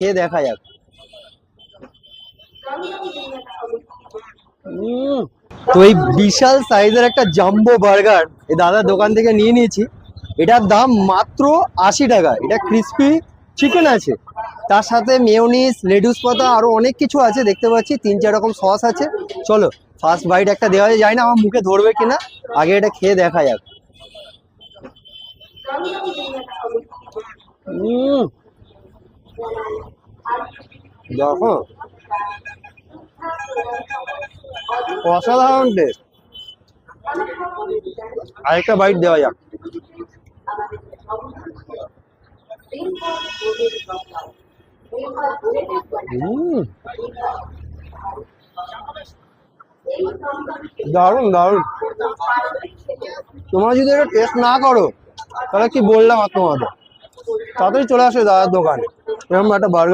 খেয়ে দেখা যাক। তো এই বিশাল সাইজের একটা জাম্বো বার্গার এই দাদার দোকান থেকে নিয়ে নিয়েছি। এটার দাম মাত্র আশি টাকা। এটা ক্রিস্পি চিকেন আছে। তার সাথে মেয়নিস লেডুস পাতা, আরও অনেক কিছু আছে, দেখতে পাচ্ছি। তিন চার রকম সস আছে। চলো ফার্স্ট বাইট একটা দেওয়া যায়। না আমার মুখে ধরবে কিনা। আগে এটা খেয়ে দেখা যাক। দেখো। অসাধারণ টেস্ট আরেকটা বাইট দেওয়া যাক। দারুণ দারুণ। তোমরা যদি এটা টেস্ট না করো, তাহলে কি বললাম আর তোমাদের? তাড়াতাড়ি চলে আসো দাদার দোকানে। এরকম একটা বার্গার